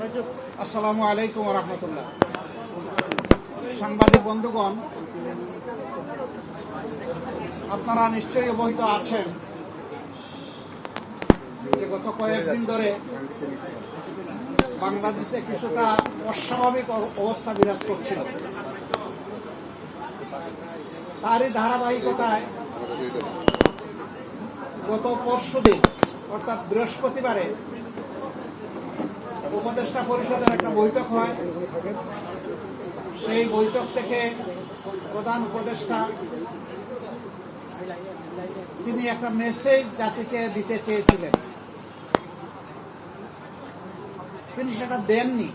আসসালামু আলাইকুম রহমতুল্লাহ। সাংবাদিক বন্ধুগণ, আপনারা নিশ্চয়ই অবহিত আছেন যে গত কয়েকদিন ধরে বাংলাদেশে কিছুটা অস্বাভাবিক অবস্থা বিরাজ করছিল। তারই ধারাবাহিকতায় গত পরশু দিন অর্থাৎ বৃহস্পতিবারে উপদেষ্টা পরিষদের একটা বৈঠক হয়। সেই বৈঠক থেকে প্রধান উপদেষ্টা, তিনি একটা মেসেজ জাতিকে দিতে চেয়েছিলেন। তিনি সেটা দেননি,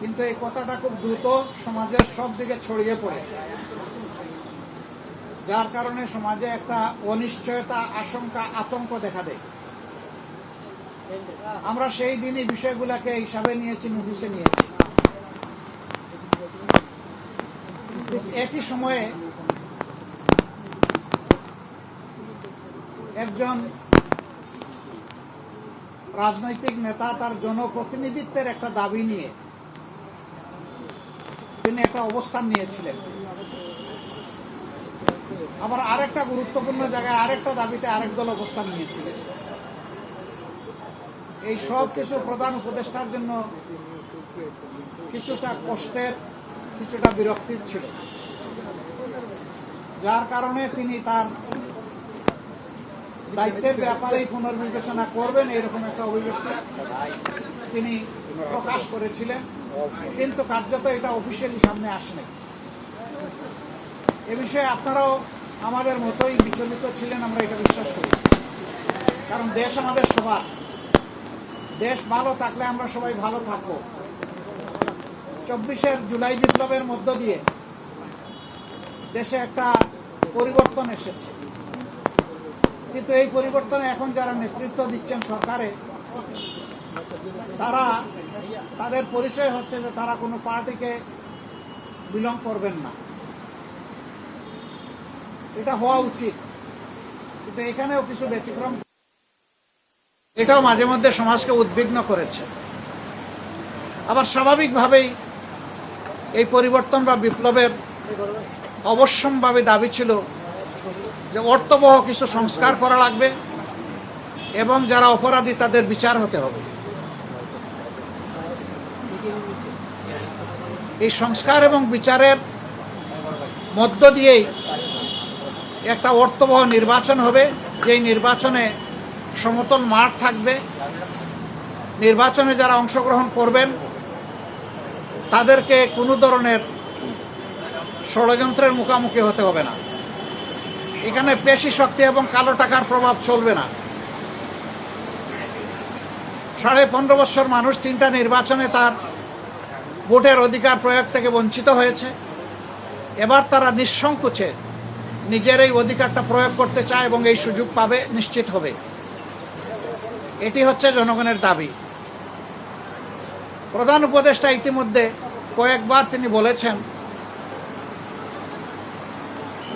কিন্তু এই কথাটা খুব দ্রুত সমাজের সব দিকে ছড়িয়ে পড়ে। যার কারণে সমাজে একটা অনিশ্চয়তা, আশঙ্কা, আতঙ্ক দেখা দেয়। আমরা সেই দিনই বিষয়গুলোকে হিসাবে নিয়েছি নোটিশে নিয়েছি। একই সময়ে একজন রাজনৈতিক নেতা তার জনপ্রতিনিধিত্বের একটা দাবি নিয়ে তিনি একটা অবস্থান নিয়েছিলেন। আবার আরেকটা গুরুত্বপূর্ণ জায়গায় আরেকটা দাবিতে আরেক দল অবস্থান নিয়েছিলেন। এই সব কিছু প্রধান উপদেষ্টার জন্য কিছুটা কষ্টের, কিছুটা বিরক্তির ছিল। যার কারণে তিনি তার দায়িত্বের ব্যাপারেই পুনর্বিবেচনা করবেন, এরকম একটা অভিব্যক্তি তিনি প্রকাশ করেছিলেন। কিন্তু কার্যত এটা অফিসিয়ালি সামনে আসেনি। এ বিষয়ে আপনারাও আমাদের মতোই বিচলিত ছিলেন, আমরা এটা বিশ্বাস করি। কারণ দেশ আমাদের সবার। দেশ ভালো থাকলে আমরা সবাই ভালো থাকব। চব্বিশের জুলাই বিপ্লবের মধ্য দিয়ে দেশে একটা পরিবর্তন এসেছে। কিন্তু এই পরিবর্তনে এখন যারা নেতৃত্ব দিচ্ছেন সরকারে, তারা তাদের পরিচয় হচ্ছে যে তারা কোনো পার্টিকে বিলং করবেন না। এটা হওয়া উচিত। কিন্তু এখানেও কিছু ব্যতিক্রম এটাও মাঝে মধ্যে সমাজকে উদ্বিগ্ন করেছে। আবার স্বাভাবিকভাবেই এই পরিবর্তন বা বিপ্লবের অবশ্যম্ভাবে দাবি ছিল যে অর্থবহ কিছু সংস্কার করা লাগবে এবং যারা অপরাধী তাদের বিচার হতে হবে। এই সংস্কার এবং বিচারের মধ্য দিয়েই একটা অর্থবহ নির্বাচন হবে। যেই নির্বাচনে সমতল মাঠ থাকবে। নির্বাচনে যারা অংশগ্রহণ করবেন, তাদেরকে কোনো ধরনের ষড়যন্ত্রের মুখোমুখি হতে হবে না। এখানে পেশি শক্তি এবং কালো টাকার প্রভাব চলবে না। সাড়ে পনেরো বছর মানুষ তিনটা নির্বাচনে তার ভোটের অধিকার প্রয়োগ থেকে বঞ্চিত হয়েছে। এবার তারা নিঃসংকোচে নিজের এই অধিকারটা প্রয়োগ করতে চায় এবং এই সুযোগ পাবে, নিশ্চিত হবে। এটি হচ্ছে জনগণের দাবি। প্রধান উপদেষ্টা ইতিমধ্যে কয়েকবার তিনি বলেছেন,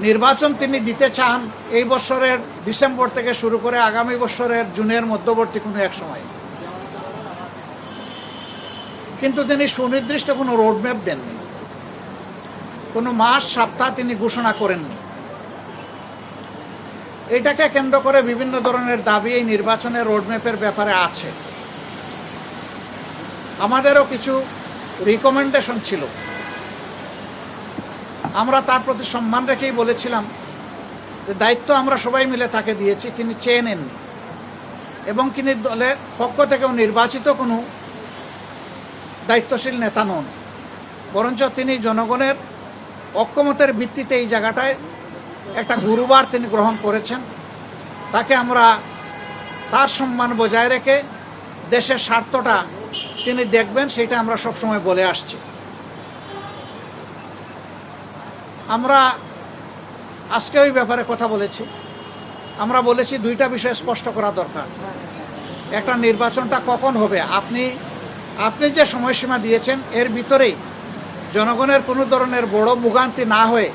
নির্বাচন তিনি দিতে চান এই বছরের ডিসেম্বর থেকে শুরু করে আগামী বছরের জুনের মধ্যবর্তী কোনো এক সময়। কিন্তু তিনি সুনির্দিষ্ট কোনো রোডম্যাপ দেননি। কোনো মাস, সপ্তাহ তিনি ঘোষণা করেননি। এটাকে কেন্দ্র করে বিভিন্ন ধরনের দাবি এই নির্বাচনের রোডম্যাপের ব্যাপারে আছে। আমাদেরও কিছু রিকমেন্ডেশন ছিল। আমরা তার প্রতি সম্মান রেখেই বলেছিলাম যে দায়িত্ব আমরা সবাই মিলে তাকে দিয়েছি, তিনি চেয়ে নেননি। এবং তিনি দলের পক্ষ থেকেও নির্বাচিত কোনো দায়িত্বশীল নেতা নন। বরঞ্চ তিনি জনগণের ঐক্যমতের ভিত্তিতে এই জায়গাটায় একটা গুরুবার তিনি গ্রহণ করেছেন। তাকে আমরা তার সম্মান বজায় রেখে দেশের স্বার্থটা তিনি দেখবেন, সেটা আমরা সবসময় বলে আসছি। আমরা আজকে ওই ব্যাপারে কথা বলেছি। আমরা বলেছি দুইটা বিষয় স্পষ্ট করা দরকার। একটা, নির্বাচনটা কখন হবে? আপনি আপনি যে সময়সীমা দিয়েছেন, এর ভিতরেই জনগণের কোনো ধরনের বড় ভোগান্তি না হয়ে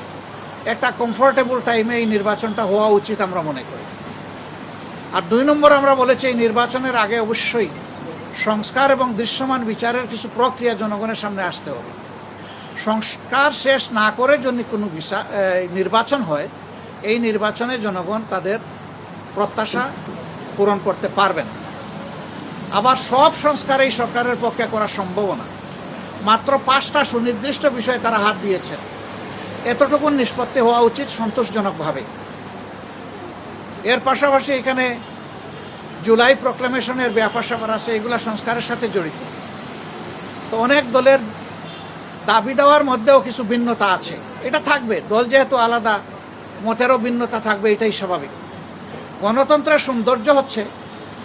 একটা কমফোর্টেবল টাইমে এই নির্বাচনটা হওয়া উচিত আমরা মনে করি। আর দুই নম্বর আমরা বলেছি, এই নির্বাচনের আগে অবশ্যই সংস্কার এবং দৃশ্যমান বিচারের কিছু প্রক্রিয়া জনগণের সামনে আসতে হবে। সংস্কার শেষ না করে যদি কোনো নির্বাচন হয়, এই নির্বাচনে জনগণ তাদের প্রত্যাশা পূরণ করতে পারবে না। আবার সব সংস্কার এই সরকারের পক্ষে করা সম্ভব না। মাত্র পাঁচটা সুনির্দিষ্ট বিষয়ে তারা হাত দিয়েছেন। এতটুকু নিষ্পত্তি হওয়া উচিত সন্তোষজনকভাবে। এর পাশাপাশি এখানে জুলাই প্রক্লামেশনের ব্যাপার স্যাপার আছে, এগুলো সংস্কারের সাথে জড়িত। তো অনেক দলের দাবি দেওয়ার মধ্যেও কিছু ভিন্নতা আছে। এটা থাকবে, দল যেহেতু আলাদা, মতেরও ভিন্নতা থাকবে, এটাই স্বাভাবিক। গণতন্ত্রের সৌন্দর্য হচ্ছে,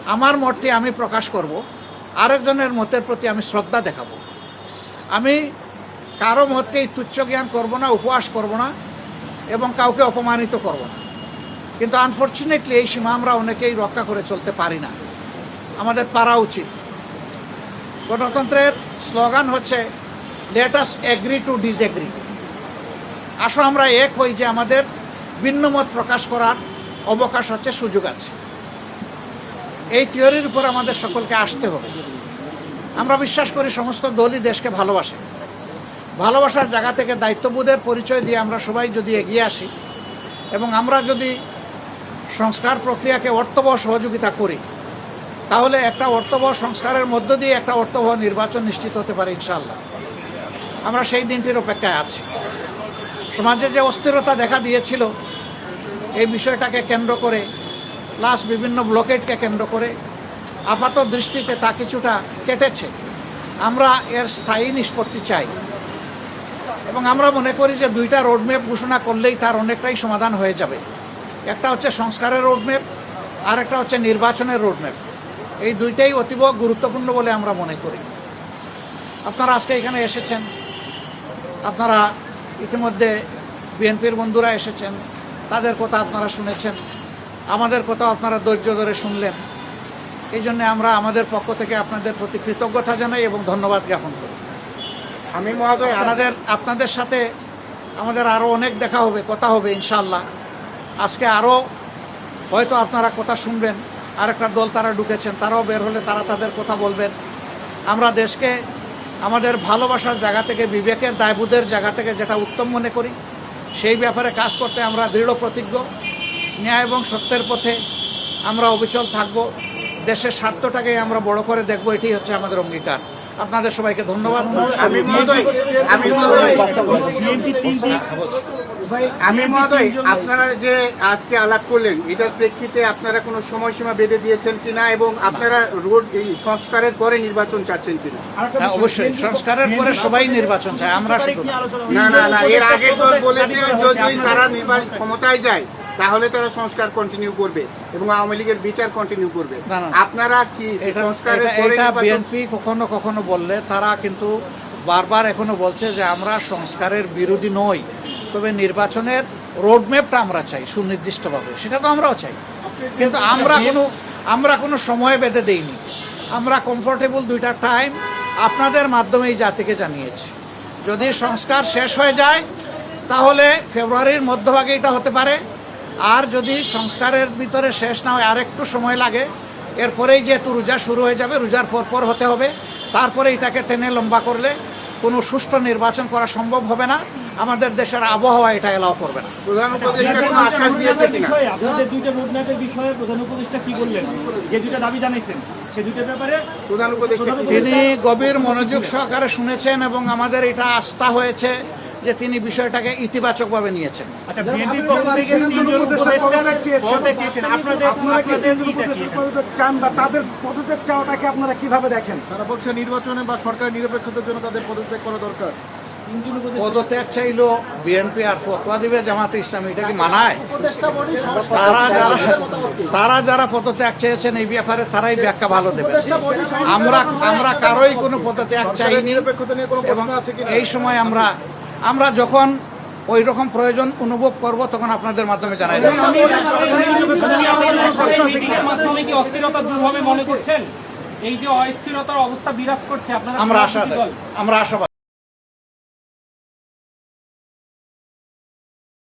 আমার মতটি আমি প্রকাশ করব, আরেকজনের মতের প্রতি আমি শ্রদ্ধা দেখাবো। আমি কারও মতকেই তুচ্ছ জ্ঞান করব না, উপহাস করব না এবং কাউকে অপমানিত করব না। কিন্তু আনফর্চুনেটলি এই সীমা আমরা অনেকেই রক্ষা করে চলতে পারি না। আমাদের পারা উচিত। গণতন্ত্রের স্লোগান হচ্ছে let us agree to disagree আসো আমরা এক হই যে আমাদের ভিন্ন মত প্রকাশ করার অবকাশ আছে সুযোগ আছে। এই থিওরির উপর আমাদের সকলকে আসতে হবে। আমরা বিশ্বাস করি সমস্ত দলই দেশকে ভালোবাসে। ভালোবাসার জায়গা থেকে দায়িত্ববোধের পরিচয় দিয়ে আমরা সবাই যদি এগিয়ে আসি এবং আমরা যদি সংস্কার প্রক্রিয়াকে অর্থবহ সহযোগিতা করি, তাহলে একটা অর্থবহ সংস্কারের মধ্য দিয়ে একটা অর্থবহ নির্বাচন নিশ্চিত হতে পারে ইনশাল্লাহ আমরা সেই দিনটির অপেক্ষায় আছি। সমাজে যে অস্থিরতা দেখা দিয়েছিল, এই বিষয়টাকে কেন্দ্র করে, প্লাস বিভিন্ন ব্লকেটকে কেন্দ্র করে আপাত দৃষ্টিতে তা কিছুটা কেটেছে। আমরা এর স্থায়ী নিষ্পত্তি চাই। এবং আমরা মনে করি যে দুইটা রোডম্যাপ ঘোষণা করলেই তার অনেকটাই সমাধান হয়ে যাবে। একটা হচ্ছে সংস্কারের রোডম্যাপ আর একটা হচ্ছে নির্বাচনের রোডম্যাপ এই দুইটাই অতীব গুরুত্বপূর্ণ বলে আমরা মনে করি। আপনারা আজকে এখানে এসেছেন। আপনারা ইতিমধ্যে বিএনপির বন্ধুরা এসেছেন। তাদের কথা আপনারা শুনেছেন। আমাদের কথা আপনারা ধৈর্য ধরে শুনলেন। এই জন্য আমরা আমাদের পক্ষ থেকে আপনাদের প্রতি কৃতজ্ঞতা জানাই এবং ধন্যবাদ জ্ঞাপন করি। আমি মহোদয় আপনাদের আপনাদের সাথে আমাদের আরও অনেক দেখা হবে, কথা হবে ইনশাল্লাহ আজকে আরও হয়তো আপনারা কথা শুনবেন, আরেকটা দল তারা ঢুকেছেন, তারাও বের হলে তারা তাদের কথা বলবেন। আমরা দেশকে, আমাদের ভালোবাসার জায়গা থেকে, বিবেকের দায়বোধের জায়গা থেকে যেটা উত্তম মনে করি, সেই ব্যাপারে কাজ করতে আমরা দৃঢ় প্রতিজ্ঞ। ন্যায় এবং সত্যের পথে আমরা অবিচল থাকব, দেশের স্বার্থটাকে আমরা বড় করে দেখব এটি হচ্ছে আমাদের অঙ্গীকার। আপনাদের সবাইকে ধন্যবাদ। আমি মহোদয় আমি মহোদয় আমি মহোদয় আপনারা যে আজকে আলাপ করলেন এটার প্রেক্ষিতে আপনারা কোনো সময়সীমা বেঁধে দিয়েছেন কিনা এবং আপনারা রোড এই সংস্কারের পরে নির্বাচন চাচ্ছেন কিনা? হ্যাঁ, অবশ্যই। সংস্কারের পরে সবাই নির্বাচন চায় আমরা না। না না এর আগের দল বলেছে যদি তারা নির্বাচন ক্ষমতায় যায় তাহলে তারা সংস্কার কন্টিনিউ করবে এবং আওয়ামী লীগের বিচার কন্টিনিউ করবে। না, না। আপনারা কি সংস্কারের বিএনপি কখনো কখনো বললে তারা কিন্তু বারবার এখনও বলছে যে আমরা সংস্কারের বিরোধী নই। তবে নির্বাচনের রোডম্যাপটা আমরা চাই সুনির্দিষ্টভাবে। সেটা তো আমরাও চাই। কিন্তু আমরা কোনো আমরা কোনো সময় বেঁধে দেইনি। আমরা কমফোর্টেবল দুইটা টাইম আপনাদের মাধ্যমে এই জাতিকে জানিয়েছি। যদি সংস্কার শেষ হয়ে যায় তাহলে ফেব্রুয়ারির মধ্যভাগে এটা হতে পারে। আর যদি সংস্কারের ভিতরে শেষ না হয় আর একটু সময় লাগে। এরপরেই যেহেতু রোজা শুরু হয়ে যাবে রোজার পর পর হতে হবে। তারপরে এটাকে টেনে লম্বা করলে কোনো সুষ্ঠু নির্বাচন করা সম্ভব হবে না। আমাদের দেশের আবহাওয়া এটা এলাও করবে না। প্রধান উপদেষ্টা কোনো আশ্বাস দিয়েছে কিনা? আপনাদের দুইটা রোডম্যাপের বিষয়ে প্রধান উপদেষ্টা কি বললেন? যে দুইটা দাবি জানাইছেন সেই দুইটার ব্যাপারে প্রধান উপদেষ্টা কি তিনি গভীর মনোযোগ সহকারে শুনেছেন এবং আমাদের এটা আস্থা হয়েছে। যে তিনি বিষয়টাকে ইতিবাচকভাবে নিয়েছেন। আচ্ছা বিএনপির পক্ষ থেকে তিনজন উপদেষ্টা পদত্যাগ চেয়েছেন। আপনাদের আপনাদের কি চান বা তাদের পদত্যাগ চাওয়াটাকে আপনারা কীভাবে দেখেন? তারা বলছে নির্বাচনে বা সরকার নিরপেক্ষতার জন্য তাদের পদত্যাগ করা দরকার। পদত্যাগ চাইলো বিএনপি আর ফতোয়া দিবে জামাতে ইসলামী এটা কি মানায়? তারা যারা তারা যারা পদত্যাগ চেয়েছেন এই ব্যাপারে তারাই ব্যাখ্যা ভালো দেবে। আমরা আমরা কারোই কোনো পদত্যাগ চাইনি নিরপেক্ষতা নিয়ে কোনো এবং প্রশ্ন আছে কিনা? এই সময় আমরা আমরা যখন ওই রকম প্রয়োজন অনুভব করব তখন আপনাদের মাধ্যমে জানাই দেবো। কি অস্থিরতা দূর মনে করছেন? এই যে অস্থিরতার অবস্থা বিরাজ করছে আমরা আশা। আমরা আশাবাদী।